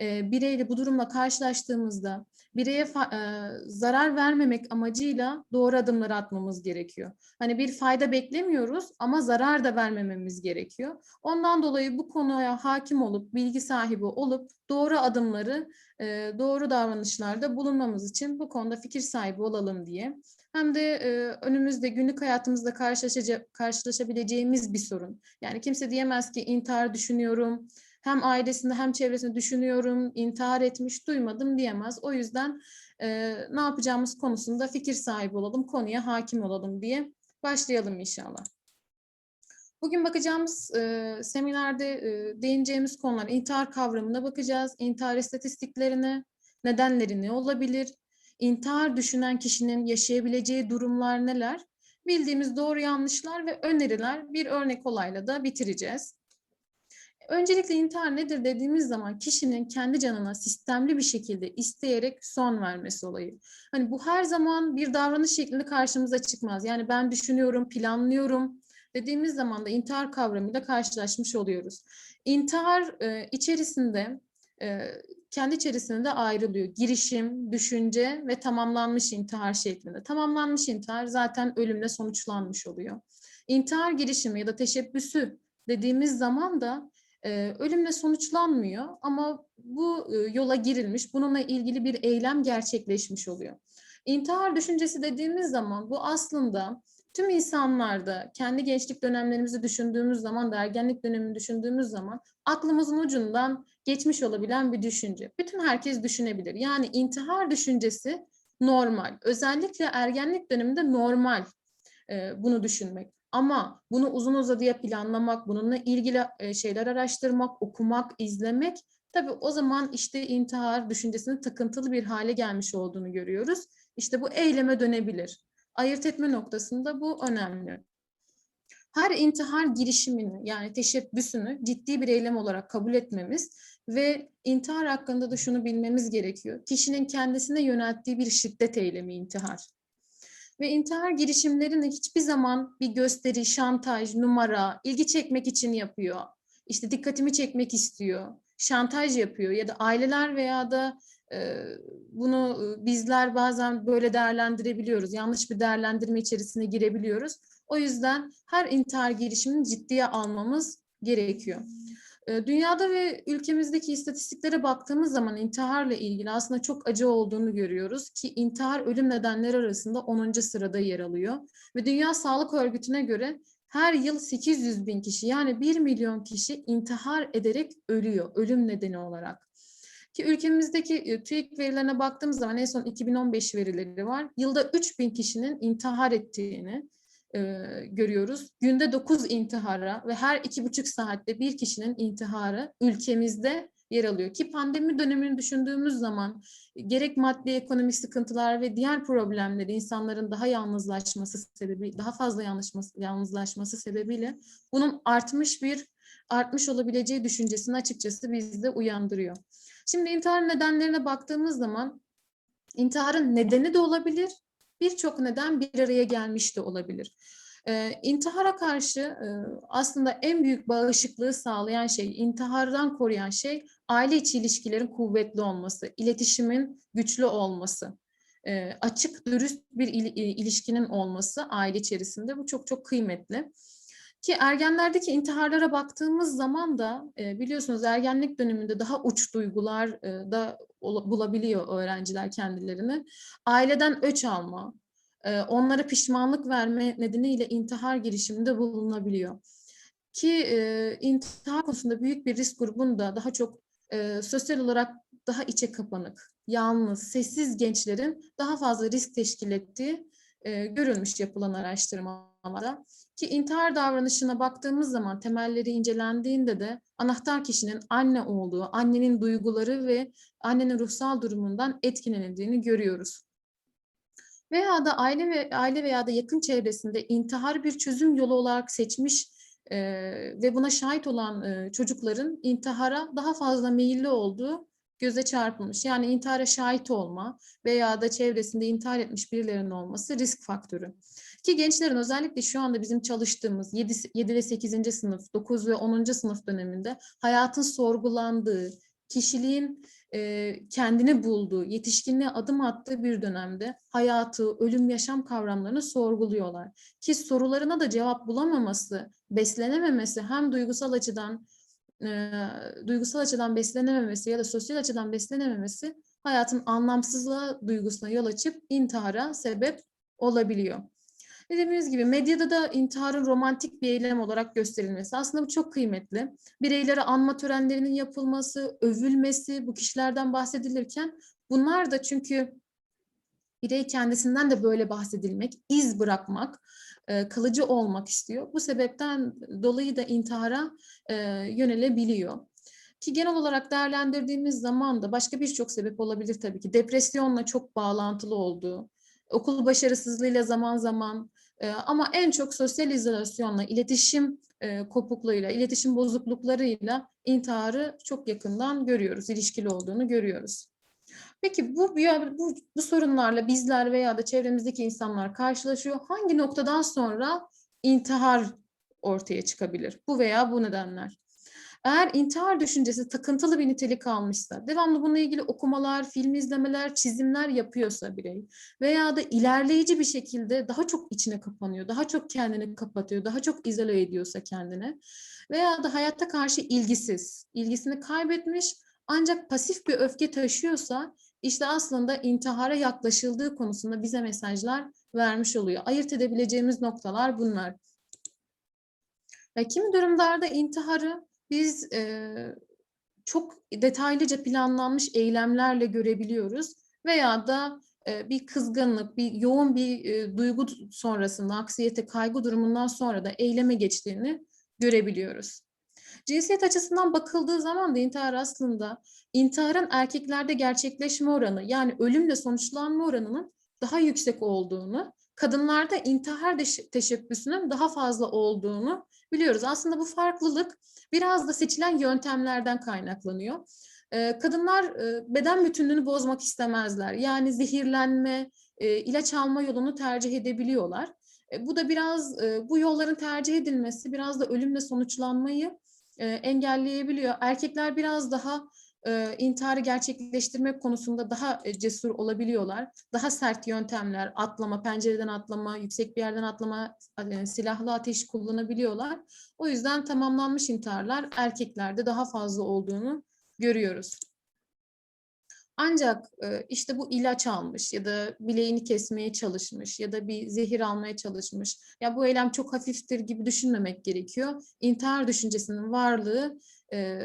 e, bireyle bu durumla karşılaştığımızda bireye e, zarar vermemek amacıyla doğru adımları atmamız gerekiyor. Hani bir fayda beklemiyoruz ama zarar da vermememiz gerekiyor. Ondan dolayı bu konuya hakim olup, bilgi sahibi olup doğru adımları, e, doğru davranışlarda bulunmamız için bu konuda fikir sahibi olalım diye. Hem de e, önümüzde günlük hayatımızda karşılaşabileceğimiz bir sorun. Yani kimse diyemez ki intihar düşünüyorum, hem ailesinde hem çevresinde düşünüyorum, intihar etmiş duymadım diyemez. O yüzden e, ne yapacağımız konusunda fikir sahibi olalım, konuya hakim olalım diye başlayalım inşallah. Bugün bakacağımız e, seminerde e, değineceğimiz konular intihar kavramına bakacağız, intihar istatistiklerine, nedenleri ne olabilir, intihar düşünen kişinin yaşayabileceği durumlar neler, bildiğimiz doğru yanlışlar ve öneriler bir örnek olayla da bitireceğiz. Öncelikle intihar nedir dediğimiz zaman kişinin kendi canına sistemli bir şekilde isteyerek son vermesi olayı. Hani bu her zaman bir davranış şeklinde karşımıza çıkmaz. Yani ben düşünüyorum, planlıyorum dediğimiz zaman da intihar kavramıyla karşılaşmış oluyoruz. İntihar e, içerisinde e, kendi içerisinde ayrılıyor. Girişim, düşünce ve tamamlanmış intihar şeklinde. Tamamlanmış intihar zaten ölümle sonuçlanmış oluyor. İntihar girişimi ya da teşebbüsü dediğimiz zaman da ölümle sonuçlanmıyor ama bu yola girilmiş, bununla ilgili bir eylem gerçekleşmiş oluyor. İntihar düşüncesi dediğimiz zaman bu aslında tüm insanlarda kendi gençlik dönemlerimizi düşündüğümüz zaman ergenlik dönemini düşündüğümüz zaman aklımızın ucundan geçmiş olabilen bir düşünce. Bütün herkes düşünebilir. Yani intihar düşüncesi normal. Özellikle ergenlik döneminde normal bunu düşünmek. Ama bunu uzun uzadıya planlamak, bununla ilgili e, şeyler araştırmak, okumak, izlemek tabii o zaman işte intihar düşüncesinin takıntılı bir hale gelmiş olduğunu görüyoruz. İşte bu eyleme dönebilir. Ayırt etme noktasında bu önemli. Her intihar girişimini yani teşebbüsünü ciddi bir eylem olarak kabul etmemiz ve intihar hakkında da şunu bilmemiz gerekiyor. Kişinin kendisine yönelttiği bir şiddet eylemi intihar. Ve intihar girişimlerini hiçbir zaman bir gösteri, şantaj, numara, ilgi çekmek için yapıyor. İşte dikkatimi çekmek istiyor, şantaj yapıyor ya da aileler veya da e, bunu e, bizler bazen böyle değerlendirebiliyoruz. Yanlış bir değerlendirme içerisine girebiliyoruz. O yüzden her intihar girişimini ciddiye almamız gerekiyor. E, Dünyada ve ülkemizdeki istatistiklere baktığımız zaman intiharla ilgili aslında çok acı olduğunu görüyoruz ki intihar ölüm nedenleri arasında 10. sırada yer alıyor. Ve Dünya Sağlık Örgütü'ne göre her yıl 800 bin kişi yani 1 milyon kişi intihar ederek ölüyor ölüm nedeni olarak. Ki ülkemizdeki e, TÜİK verilerine baktığımız zaman en son 2015 verileri var. Yılda 3 bin kişinin intihar ettiğini e, görüyoruz. Günde 9 intihara ve her iki buçuk saatte bir kişinin intiharı ülkemizde yer alıyor. Ki pandemi dönemini düşündüğümüz zaman gerek maddi ekonomik sıkıntılar ve diğer problemleri insanların daha yalnızlaşması sebebi, daha fazla yalnızlaşması sebebiyle bunun artmış bir artmış olabileceği düşüncesini açıkçası bizde uyandırıyor. Şimdi intihar nedenlerine baktığımız zaman intiharın nedeni de olabilir, birçok neden bir araya gelmiş de olabilir. Ee, intihara karşı e, aslında en büyük bağışıklığı sağlayan şey, intihardan koruyan şey aile içi ilişkilerin kuvvetli olması, iletişimin güçlü olması, e, açık, dürüst bir il, e, ilişkinin olması aile içerisinde bu çok çok kıymetli. Ki ergenlerdeki intiharlara baktığımız zaman da e, biliyorsunuz ergenlik döneminde daha uç duygular e, da bulabiliyor öğrenciler kendilerini. Aileden öç alma, e, onlara pişmanlık verme nedeniyle intihar girişiminde bulunabiliyor. Ki e, intihar konusunda büyük bir risk grubunda daha çok e, sosyal olarak daha içe kapanık, yalnız, sessiz gençlerin daha fazla risk teşkil ettiği e, görülmüş yapılan araştırmalarda. Ki intihar davranışına baktığımız zaman temelleri incelendiğinde de anahtar kişinin anne olduğu, annenin duyguları ve annenin ruhsal durumundan etkilenildiğini görüyoruz. Veya da aile ve aile veya da yakın çevresinde intihar bir çözüm yolu olarak seçmiş e, ve buna şahit olan e, çocukların intihara daha fazla meyilli olduğu göze çarpılmış. Yani intihara şahit olma veya da çevresinde intihar etmiş birilerinin olması risk faktörü. Ki gençlerin özellikle şu anda bizim çalıştığımız 7, 7 ve 8. sınıf, 9 ve 10. sınıf döneminde hayatın sorgulandığı, kişiliğin e, kendini bulduğu, yetişkinliğe adım attığı bir dönemde hayatı, ölüm, yaşam kavramlarını sorguluyorlar. Ki sorularına da cevap bulamaması, beslenememesi hem duygusal açıdan e, duygusal açıdan beslenememesi ya da sosyal açıdan beslenememesi hayatın anlamsızlığa duygusuna yol açıp intihara sebep olabiliyor. Dediğimiz gibi medyada da intiharın romantik bir eylem olarak gösterilmesi aslında bu çok kıymetli. Bireylere anma törenlerinin yapılması, övülmesi bu kişilerden bahsedilirken bunlar da çünkü birey kendisinden de böyle bahsedilmek, iz bırakmak, e, kalıcı olmak istiyor. Bu sebepten dolayı da intihara e, yönelebiliyor. Ki genel olarak değerlendirdiğimiz zaman da başka birçok sebep olabilir tabii ki. Depresyonla çok bağlantılı olduğu, okul başarısızlığıyla zaman zaman e, ama en çok sosyal izolasyonla, iletişim e, kopukluğuyla, iletişim bozukluklarıyla intiharı çok yakından görüyoruz, ilişkili olduğunu görüyoruz. Peki bu, bu, bu sorunlarla bizler veya da çevremizdeki insanlar karşılaşıyor. Hangi noktadan sonra intihar ortaya çıkabilir? Bu veya bu nedenler. Eğer intihar düşüncesi takıntılı bir nitelik almışsa, devamlı bununla ilgili okumalar, film izlemeler, çizimler yapıyorsa birey veya da ilerleyici bir şekilde daha çok içine kapanıyor, daha çok kendini kapatıyor, daha çok izole ediyorsa kendini veya da hayatta karşı ilgisiz, ilgisini kaybetmiş ancak pasif bir öfke taşıyorsa işte aslında intihara yaklaşıldığı konusunda bize mesajlar vermiş oluyor. Ayırt edebileceğimiz noktalar bunlar. Ve kimi durumlarda intiharı biz e, çok detaylıca planlanmış eylemlerle görebiliyoruz veya da e, bir kızgınlık, bir yoğun bir e, duygu sonrasında, aksiyete, kaygı durumundan sonra da eyleme geçtiğini görebiliyoruz. Cinsiyet açısından bakıldığı zaman da intihar aslında intiharın erkeklerde gerçekleşme oranı yani ölümle sonuçlanma oranının daha yüksek olduğunu, kadınlarda intihar teşebbüsünün daha fazla olduğunu biliyoruz. Aslında bu farklılık biraz da seçilen yöntemlerden kaynaklanıyor. Kadınlar beden bütünlüğünü bozmak istemezler. Yani zehirlenme, ilaç alma yolunu tercih edebiliyorlar. Bu da biraz bu yolların tercih edilmesi biraz da ölümle sonuçlanmayı engelleyebiliyor. Erkekler biraz daha e, intiharı gerçekleştirmek konusunda daha e, cesur olabiliyorlar. Daha sert yöntemler, atlama, pencereden atlama, yüksek bir yerden atlama, e, silahlı ateş kullanabiliyorlar. O yüzden tamamlanmış intiharlar erkeklerde daha fazla olduğunu görüyoruz. Ancak e, işte bu ilaç almış ya da bileğini kesmeye çalışmış ya da bir zehir almaya çalışmış. Ya bu eylem çok hafiftir gibi düşünmemek gerekiyor. İntihar düşüncesinin varlığı e,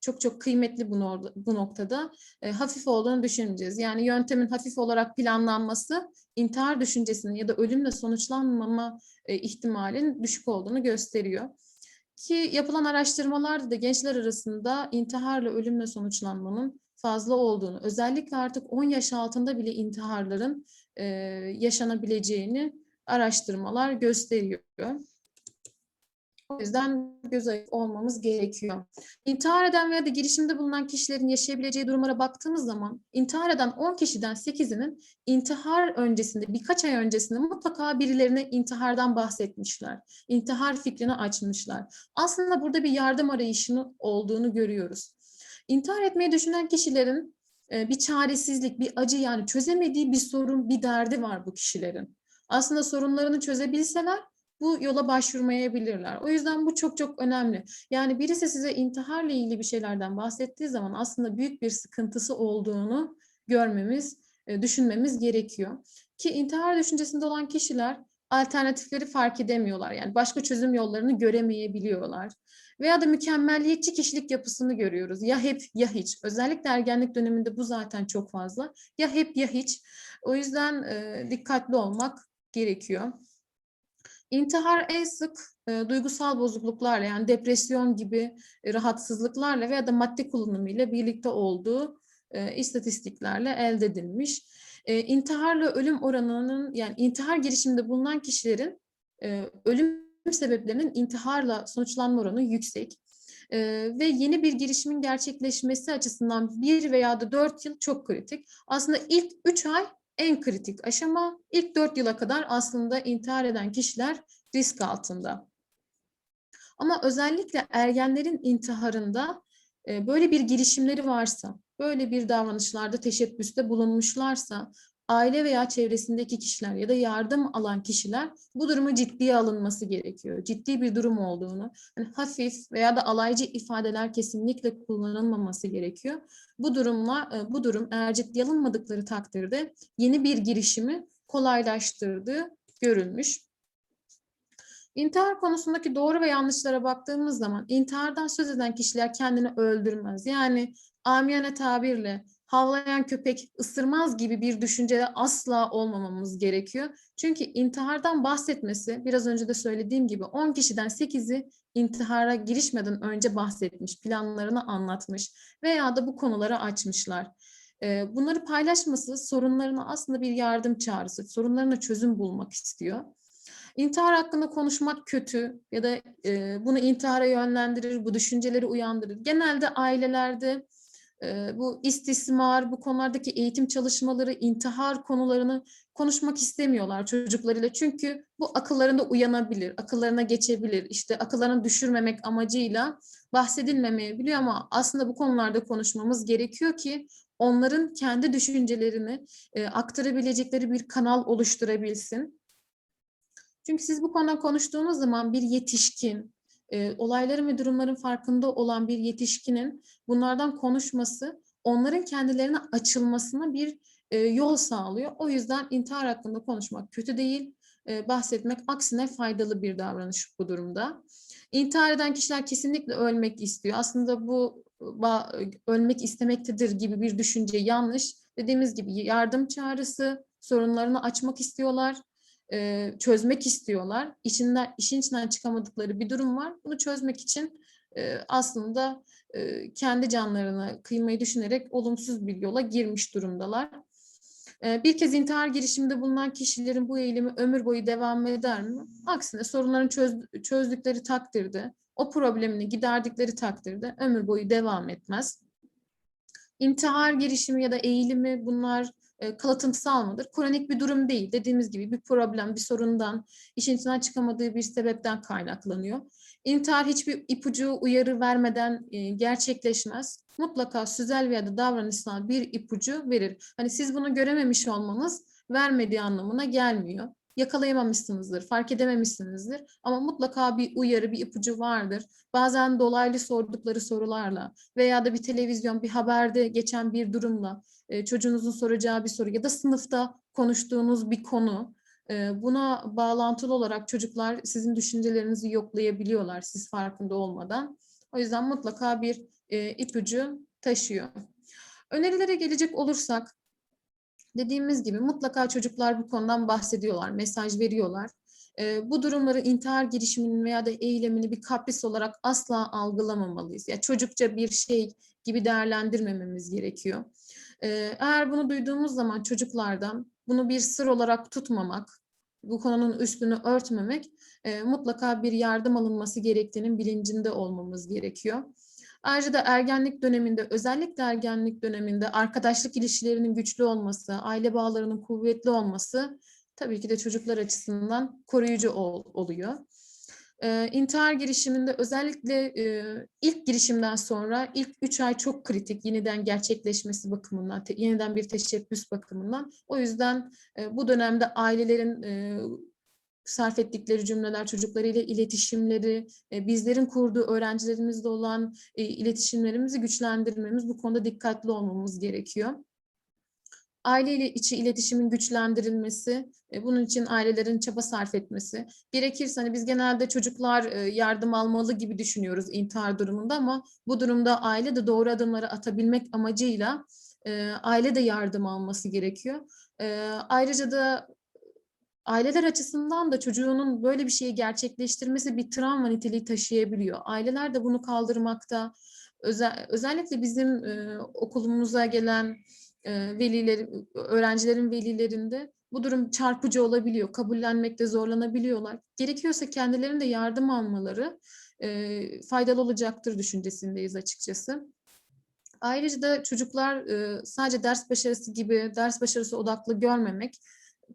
çok çok kıymetli bu, bu noktada. E, hafif olduğunu düşüneceğiz. Yani yöntemin hafif olarak planlanması intihar düşüncesinin ya da ölümle sonuçlanmama e, ihtimalin düşük olduğunu gösteriyor. Ki yapılan araştırmalarda da gençler arasında intiharla ölümle sonuçlanmanın fazla olduğunu, özellikle artık 10 yaş altında bile intiharların e, yaşanabileceğini araştırmalar gösteriyor. O yüzden göz ayıp olmamız gerekiyor. İntihar eden veya da girişimde bulunan kişilerin yaşayabileceği durumlara baktığımız zaman intihar eden 10 kişiden 8'inin intihar öncesinde birkaç ay öncesinde mutlaka birilerine intihardan bahsetmişler. İntihar fikrini açmışlar. Aslında burada bir yardım arayışının olduğunu görüyoruz. İntihar etmeyi düşünen kişilerin e, bir çaresizlik, bir acı yani çözemediği bir sorun, bir derdi var bu kişilerin. Aslında sorunlarını çözebilseler bu yola başvurmayabilirler. O yüzden bu çok çok önemli. Yani birisi size intiharla ilgili bir şeylerden bahsettiği zaman aslında büyük bir sıkıntısı olduğunu görmemiz, e, düşünmemiz gerekiyor. Ki intihar düşüncesinde olan kişiler alternatifleri fark edemiyorlar. Yani başka çözüm yollarını göremeyebiliyorlar. Veya da mükemmelliyetçi kişilik yapısını görüyoruz. Ya hep ya hiç. Özellikle ergenlik döneminde bu zaten çok fazla. Ya hep ya hiç. O yüzden e, dikkatli olmak gerekiyor. İntihar en sık e, duygusal bozukluklarla yani depresyon gibi e, rahatsızlıklarla veya da madde kullanımı ile birlikte olduğu e, istatistiklerle elde edilmiş. E, intiharla ölüm oranının yani intihar girişiminde bulunan kişilerin e, ölüm sebeplerinin intiharla sonuçlanma oranı yüksek. Ee, ve yeni bir girişimin gerçekleşmesi açısından bir veya da dört yıl çok kritik. Aslında ilk üç ay en kritik aşama ilk 4 yıla kadar aslında intihar eden kişiler risk altında. Ama özellikle ergenlerin intiharında e, böyle bir girişimleri varsa, böyle bir davranışlarda teşebbüste bulunmuşlarsa aile veya çevresindeki kişiler ya da yardım alan kişiler bu durumu ciddiye alınması gerekiyor. Ciddi bir durum olduğunu, yani hafif veya da alaycı ifadeler kesinlikle kullanılmaması gerekiyor. Bu durumla e, bu durum eğer ciddiye alınmadıkları takdirde yeni bir girişimi kolaylaştırdığı görülmüş. İntihar konusundaki doğru ve yanlışlara baktığımız zaman intihardan söz eden kişiler kendini öldürmez. Yani amiyane tabirle havlayan köpek ısırmaz gibi bir düşüncede asla olmamamız gerekiyor. Çünkü intihardan bahsetmesi biraz önce de söylediğim gibi 10 kişiden 8'i intihara girişmeden önce bahsetmiş, planlarını anlatmış veya da bu konuları açmışlar. Bunları paylaşması sorunlarına aslında bir yardım çağrısı, sorunlarına çözüm bulmak istiyor. İntihar hakkında konuşmak kötü ya da e, bunu intihara yönlendirir, bu düşünceleri uyandırır. Genelde ailelerde bu istismar, bu konulardaki eğitim çalışmaları, intihar konularını konuşmak istemiyorlar çocuklarıyla. Çünkü bu akıllarında uyanabilir, akıllarına geçebilir. İşte akıllarını düşürmemek amacıyla bahsedilmemeyebiliyor ama aslında bu konularda konuşmamız gerekiyor ki onların kendi düşüncelerini aktarabilecekleri bir kanal oluşturabilsin. Çünkü siz bu konuda konuştuğunuz zaman bir yetişkin, e, olayların ve durumların farkında olan bir yetişkinin bunlardan konuşması onların kendilerine açılmasına bir e, yol sağlıyor. O yüzden intihar hakkında konuşmak kötü değil, e, bahsetmek aksine faydalı bir davranış bu durumda. İntihar eden kişiler kesinlikle ölmek istiyor. Aslında bu ölmek istemektedir gibi bir düşünce yanlış. Dediğimiz gibi yardım çağrısı, sorunlarını açmak istiyorlar e, çözmek istiyorlar. İçinden, işin içinden çıkamadıkları bir durum var. Bunu çözmek için e, aslında e, kendi canlarına kıymayı düşünerek olumsuz bir yola girmiş durumdalar. E, bir kez intihar girişiminde bulunan kişilerin bu eğilimi ömür boyu devam eder mi? Aksine sorunların çöz, çözdükleri takdirde, o problemini giderdikleri takdirde ömür boyu devam etmez. İntihar girişimi ya da eğilimi bunlar e, mıdır? Kronik bir durum değil. Dediğimiz gibi bir problem, bir sorundan, işin içinden çıkamadığı bir sebepten kaynaklanıyor. İntihar hiçbir ipucu, uyarı vermeden e, gerçekleşmez. Mutlaka sözel veya da davranışsal bir ipucu verir. Hani siz bunu görememiş olmanız vermediği anlamına gelmiyor yakalayamamışsınızdır, fark edememişsinizdir ama mutlaka bir uyarı, bir ipucu vardır. Bazen dolaylı sordukları sorularla veya da bir televizyon, bir haberde geçen bir durumla çocuğunuzun soracağı bir soru ya da sınıfta konuştuğunuz bir konu buna bağlantılı olarak çocuklar sizin düşüncelerinizi yoklayabiliyorlar siz farkında olmadan. O yüzden mutlaka bir ipucu taşıyor. Önerilere gelecek olursak dediğimiz gibi mutlaka çocuklar bu konudan bahsediyorlar, mesaj veriyorlar. E, bu durumları intihar girişiminin veya da eylemini bir kapris olarak asla algılamamalıyız. Ya yani çocukça bir şey gibi değerlendirmememiz gerekiyor. E, eğer bunu duyduğumuz zaman çocuklardan bunu bir sır olarak tutmamak, bu konunun üstünü örtmemek e, mutlaka bir yardım alınması gerektiğinin bilincinde olmamız gerekiyor. Ayrıca da ergenlik döneminde, özellikle ergenlik döneminde arkadaşlık ilişkilerinin güçlü olması, aile bağlarının kuvvetli olması tabii ki de çocuklar açısından koruyucu ol, oluyor. Ee, intihar girişiminde özellikle e, ilk girişimden sonra ilk üç ay çok kritik yeniden gerçekleşmesi bakımından, te, yeniden bir teşebbüs bakımından. O yüzden e, bu dönemde ailelerin e, sarf ettikleri cümleler, çocuklarıyla iletişimleri, e, bizlerin kurduğu öğrencilerimizle olan e, iletişimlerimizi güçlendirmemiz, bu konuda dikkatli olmamız gerekiyor. Aile ile içi iletişimin güçlendirilmesi, e, bunun için ailelerin çaba sarf etmesi. Gerekirse hani biz genelde çocuklar yardım almalı gibi düşünüyoruz intihar durumunda ama bu durumda aile de doğru adımları atabilmek amacıyla aile de yardım alması gerekiyor. Ayrıca da aileler açısından da çocuğunun böyle bir şeyi gerçekleştirmesi bir travma niteliği taşıyabiliyor. Aileler de bunu kaldırmakta, özel, özellikle bizim e, okulumuza gelen e, veliler, öğrencilerin velilerinde bu durum çarpıcı olabiliyor. Kabullenmekte zorlanabiliyorlar. Gerekiyorsa kendilerinin de yardım almaları e, faydalı olacaktır düşüncesindeyiz açıkçası. Ayrıca da çocuklar e, sadece ders başarısı gibi ders başarısı odaklı görmemek,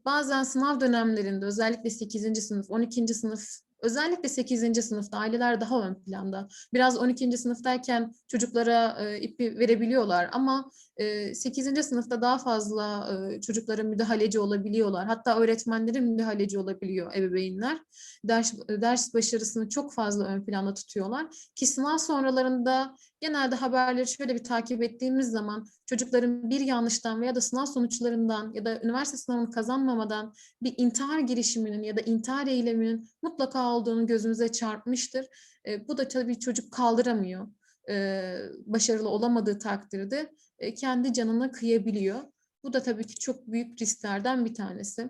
bazen sınav dönemlerinde özellikle 8. sınıf, 12. sınıf Özellikle 8. sınıfta aileler daha ön planda. Biraz 12. sınıftayken çocuklara e, ipi verebiliyorlar ama e, 8. sınıfta daha fazla e, çocuklara müdahaleci olabiliyorlar. Hatta öğretmenlere müdahaleci olabiliyor ebeveynler. Ders, ders başarısını çok fazla ön planda tutuyorlar. Ki sınav sonralarında genelde haberleri şöyle bir takip ettiğimiz zaman çocukların bir yanlıştan veya da sınav sonuçlarından ya da üniversite sınavını kazanmamadan bir intihar girişiminin ya da intihar eyleminin mutlaka olduğunu gözümüze çarpmıştır. E, bu da tabii çocuk kaldıramıyor. E, başarılı olamadığı takdirde e, kendi canına kıyabiliyor. Bu da tabii ki çok büyük risklerden bir tanesi.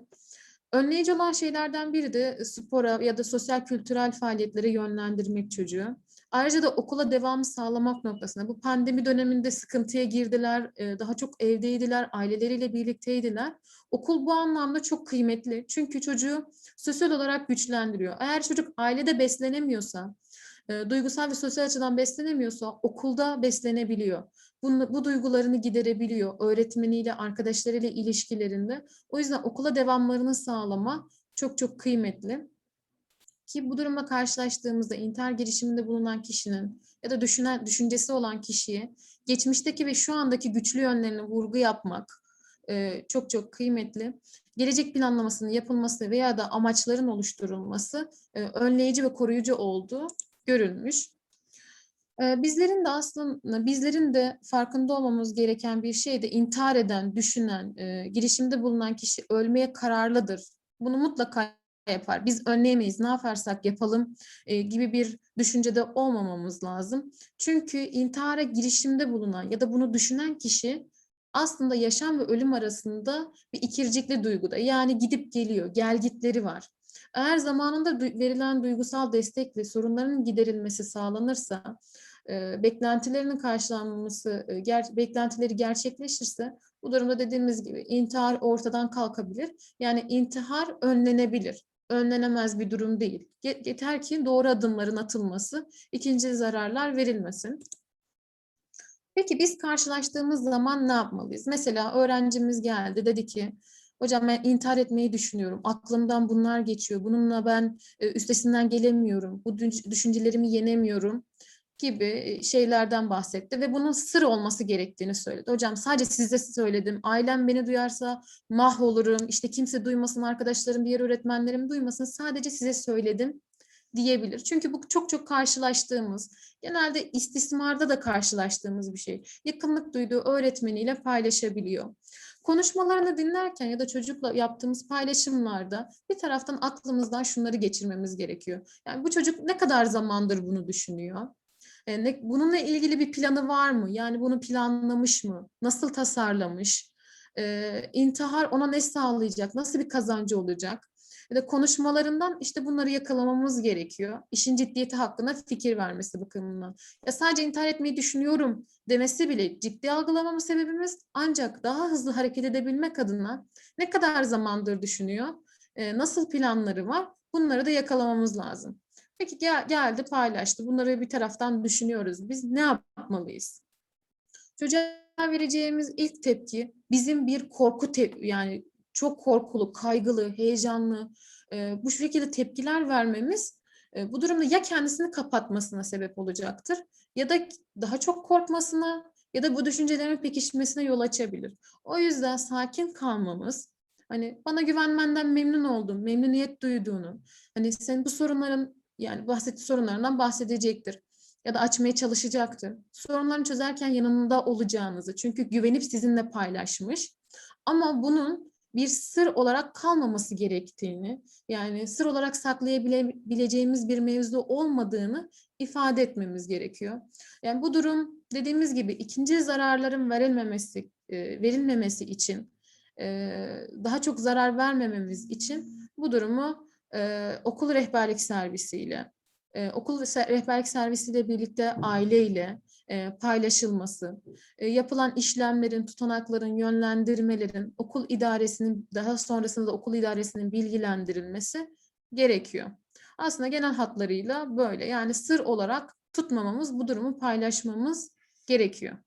Önleyici olan şeylerden biri de spora ya da sosyal kültürel faaliyetlere yönlendirmek çocuğu. Ayrıca da okula devamı sağlamak noktasında bu pandemi döneminde sıkıntıya girdiler, e, daha çok evdeydiler, aileleriyle birlikteydiler. Okul bu anlamda çok kıymetli çünkü çocuğu sosyal olarak güçlendiriyor. Eğer çocuk ailede beslenemiyorsa, e, duygusal ve sosyal açıdan beslenemiyorsa okulda beslenebiliyor. Bunu, bu duygularını giderebiliyor öğretmeniyle, arkadaşlarıyla ilişkilerinde. O yüzden okula devamlarını sağlama çok çok kıymetli. Ki bu durumla karşılaştığımızda intihar girişiminde bulunan kişinin ya da düşünen, düşüncesi olan kişiye geçmişteki ve şu andaki güçlü yönlerine vurgu yapmak e, çok çok kıymetli. Gelecek planlamasının yapılması veya da amaçların oluşturulması e, önleyici ve koruyucu olduğu görülmüş. E, bizlerin de aslında bizlerin de farkında olmamız gereken bir şey de intihar eden, düşünen, e, girişimde bulunan kişi ölmeye kararlıdır. Bunu mutlaka yapar. Biz önleyemeyiz. Ne yaparsak yapalım e, gibi bir düşüncede olmamamız lazım. Çünkü intihara girişimde bulunan ya da bunu düşünen kişi aslında yaşam ve ölüm arasında bir ikircikli duyguda. Yani gidip geliyor, gelgitleri var. Eğer zamanında verilen duygusal destek ve sorunların giderilmesi sağlanırsa, e, beklentilerinin karşılanması, e, ger beklentileri gerçekleşirse bu durumda dediğimiz gibi intihar ortadan kalkabilir. Yani intihar önlenebilir önlenemez bir durum değil. Yeter ki doğru adımların atılması, ikinci zararlar verilmesin. Peki biz karşılaştığımız zaman ne yapmalıyız? Mesela öğrencimiz geldi dedi ki hocam ben intihar etmeyi düşünüyorum. Aklımdan bunlar geçiyor. Bununla ben e, üstesinden gelemiyorum. Bu düşüncelerimi yenemiyorum gibi şeylerden bahsetti ve bunun sır olması gerektiğini söyledi. Hocam sadece size söyledim. Ailem beni duyarsa mahvolurum. İşte kimse duymasın, arkadaşlarım, diğer öğretmenlerim duymasın. Sadece size söyledim diyebilir. Çünkü bu çok çok karşılaştığımız, genelde istismarda da karşılaştığımız bir şey. Yakınlık duyduğu öğretmeniyle paylaşabiliyor. Konuşmalarını dinlerken ya da çocukla yaptığımız paylaşımlarda bir taraftan aklımızdan şunları geçirmemiz gerekiyor. Yani bu çocuk ne kadar zamandır bunu düşünüyor? E, ne, bununla ilgili bir planı var mı? Yani bunu planlamış mı? Nasıl tasarlamış? E, intihar ona ne sağlayacak? Nasıl bir kazancı olacak? Ya da konuşmalarından işte bunları yakalamamız gerekiyor. İşin ciddiyeti hakkında fikir vermesi bakımından. Ya sadece intihar etmeyi düşünüyorum demesi bile ciddi algılamamız sebebimiz ancak daha hızlı hareket edebilmek adına ne kadar zamandır düşünüyor, e, nasıl planları var bunları da yakalamamız lazım. Peki gel, geldi paylaştı. Bunları bir taraftan düşünüyoruz. Biz ne yapmalıyız? Çocuğa vereceğimiz ilk tepki bizim bir korku te yani çok korkulu, kaygılı, heyecanlı e, bu şekilde tepkiler vermemiz e, bu durumda ya kendisini kapatmasına sebep olacaktır ya da daha çok korkmasına ya da bu düşüncelerin pekişmesine yol açabilir. O yüzden sakin kalmamız, hani bana güvenmenden memnun oldum, memnuniyet duyduğunu, hani senin bu sorunların yani bahsettiği sorunlarından bahsedecektir ya da açmaya çalışacaktır. Sorunlarını çözerken yanında olacağınızı çünkü güvenip sizinle paylaşmış ama bunun bir sır olarak kalmaması gerektiğini yani sır olarak saklayabileceğimiz bir mevzu olmadığını ifade etmemiz gerekiyor. Yani bu durum dediğimiz gibi ikinci zararların verilmemesi verilmemesi için daha çok zarar vermememiz için bu durumu e, okul rehberlik servisiyle, e, okul rehberlik servisiyle birlikte aileyle e, paylaşılması, e, yapılan işlemlerin, tutanakların, yönlendirmelerin okul idaresinin daha sonrasında okul idaresinin bilgilendirilmesi gerekiyor. Aslında genel hatlarıyla böyle yani sır olarak tutmamamız, bu durumu paylaşmamız gerekiyor.